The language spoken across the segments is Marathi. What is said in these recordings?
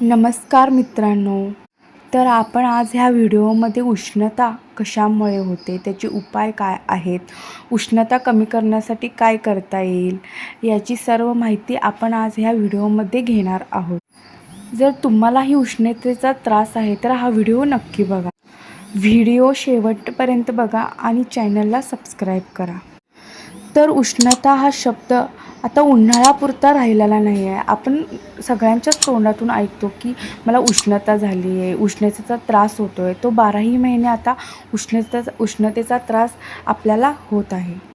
नमस्कार मित्रांनो. तर आपण आज ह्या व्हिडिओमध्ये उष्णता कशामुळे होते? त्याचे उपाय काय आहेत? उष्णता कमी करण्यासाठी काय करता येईल? याची सर्व माहिती आपण आज ह्या व्हिडिओमध्ये घेणार आहोत. जर तुम्हालाही उष्णतेचा त्रास आहे तर हा व्हिडिओ नक्की बघा. व्हिडिओ शेवटपर्यंत बघा आणि चॅनलला सबस्क्राईब करा. तर उष्णता हा शब्द आता उन्हाळ्यापुरता राहिलेला नाही आहे आपण सगळ्यांच्याच तोंडातून ऐकतो की मला उष्णता झाली आहे उष्णतेचा त्रास होतो आहे तो बाराही महिने आता उष्णतेचा उष्णतेचा त्रास आपल्याला होत आहे.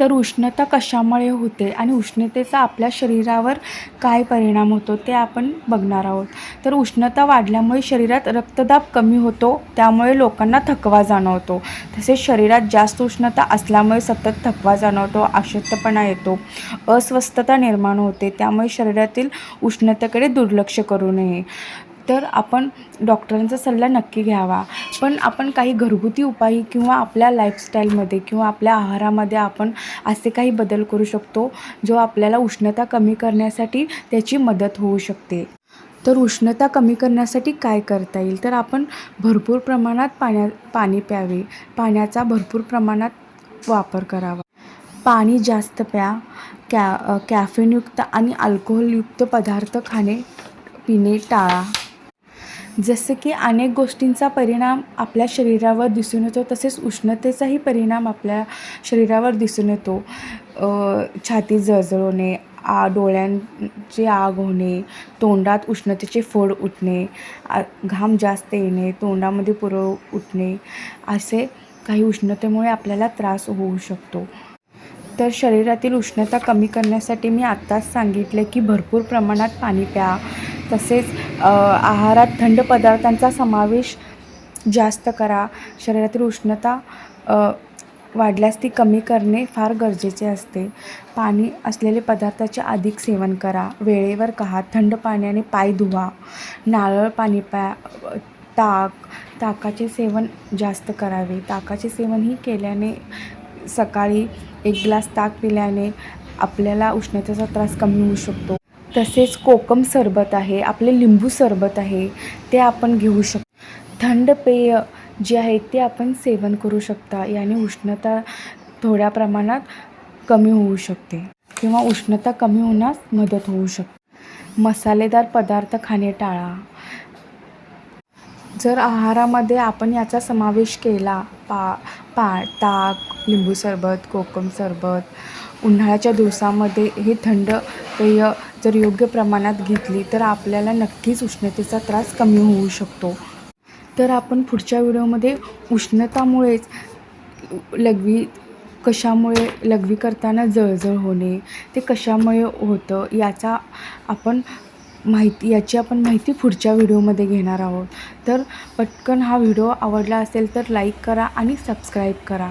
तर उष्णता कशामुळे होते आणि उष्णतेचा आपल्या शरीरावर काय परिणाम होतो ते आपण बघणार आहोत. तर उष्णता वाढल्यामुळे शरीरात रक्तदाब कमी होतो त्यामुळे लोकांना थकवा जाणवतो. तसेच शरीरात जास्त उष्णता असल्यामुळे सतत थकवा जाणवतो अशक्तपणा येतो अस्वस्थता निर्माण होते त्यामुळे शरीरातील उष्णतेकडे दुर्लक्ष करू नये. तर आपण डॉक्टरांचा सल्ला नक्की घ्यावा. पण आपण काही घरगुती उपाय किंवा आपल्या लाईफस्टाईलमध्ये किंवा आपल्या आहारामध्ये आपण असे काही बदल करू शकतो जो आपल्याला उष्णता कमी करण्यासाठी त्याची मदत होऊ शकते. तर उष्णता कमी करण्यासाठी काय करता येईल? तर आपण भरपूर प्रमाणात पाण्या पाणी प्यावे. पाण्याचा भरपूर प्रमाणात वापर करावा. पाणी जास्त प्या. कॅ कॅफेनयुक्त आणि अल्कोहोलयुक्त पदार्थ खाणे पिणे टाळा. जसं की अनेक गोष्टींचा परिणाम आपल्या शरीरावर दिसून येतो तसेच उष्णतेचाही परिणाम आपल्या शरीरावर दिसून येतो. छाती जळजळवणे आ डोळ्यांची आग होणे तोंडात उष्णतेचे फोड उठणे आ घाम जास्त येणे तोंडामध्ये पुरव उठणे असे काही उष्णतेमुळे आपल्याला त्रास होऊ शकतो. तर शरीरातील उष्णता कमी करण्यासाठी मी आत्ताच सांगितले की भरपूर प्रमाणात पाणी प्या. तसेच आहारात थंड पदार्थांचा समावेश जास्त करा. शरीरातील उष्णता वाढल्यास ती कमी करणे फार गरजेचे असते. पाणी असलेले पदार्थाचे अधिक सेवन करा. वेळेवर कहा. थंड पाण्याने पाय धुवा. नारळ पाणी प्या ताक ताकाचे सेवन जास्त करावे. ताकाचे सेवनही केल्याने सकाळी एक ग्लास ताक पिल्याने आपल्याला उष्णतेचा त्रास कमी होऊ शकतो. तसेच कोकम सरबत आहे आपले लिंबू सरबत आहे ते आपण घेऊ शकतो थंड पेय जे आहे ते आपण सेवन करू शकता. याने उष्णता थोड्या प्रमाणात कमी होऊ शकते किंवा उष्णता कमी होण्यास मदत होऊ शकते. मसालेदार पदार्थ खाणे टाळा. जर आहारामध्ये आपण याचा समावेश केला पा पा ताक लिंबू सरबत कोकम सरबत उन्हाळ्याच्या दिवसामध्ये हे थंड पेय जर योग्य प्रमाणात घेतली तर आपल्याला नक्कीच उष्णतेचा त्रास कमी होऊ शकतो. तर आपण पुढच्या व्हिडिओमध्ये उष्णतामुळेच लघवी कशामुळे लघवी करताना जळजळ होणे ते कशामुळे होतं याचा आपण माहिती याची आपण माहिती पुढच्या व्हिडिओमध्ये घेणार आहोत. तर पटकन हा व्हिडिओ आवडला असेल तर लाईक करा आणि सबस्क्राईब करा.